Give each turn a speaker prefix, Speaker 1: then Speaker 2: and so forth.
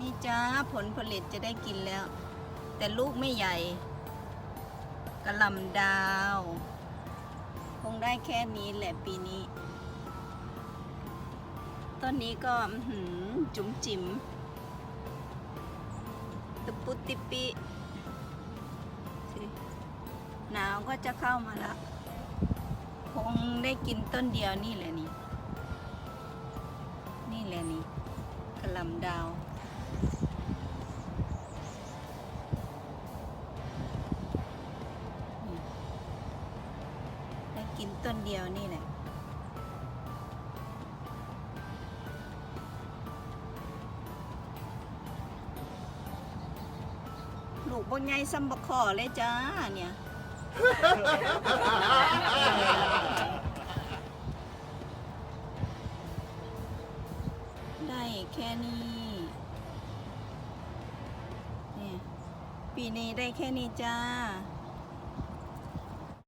Speaker 1: นี่จ้าผลผลิตจะได้กินแล้ว แต่ลูกไม่ใหญ่กระลำดาว คงได้แค่นี้แหละปีนี้ ต้นนี้ก็หือจุ๋มจิ๋มตุปุติปิหนาวก็จะเข้ามาละคงได้กินต้นเดียวนี่แหละนี่ นี่แหละนี่กระลำดาว กินต้นเดียวนี่แหละลูกบนใหญ่ซ้ำบกขอเลยจ้าเนี่ย ได้แค่นี้เนี่ยปีนี้ได้แค่นี้จ้า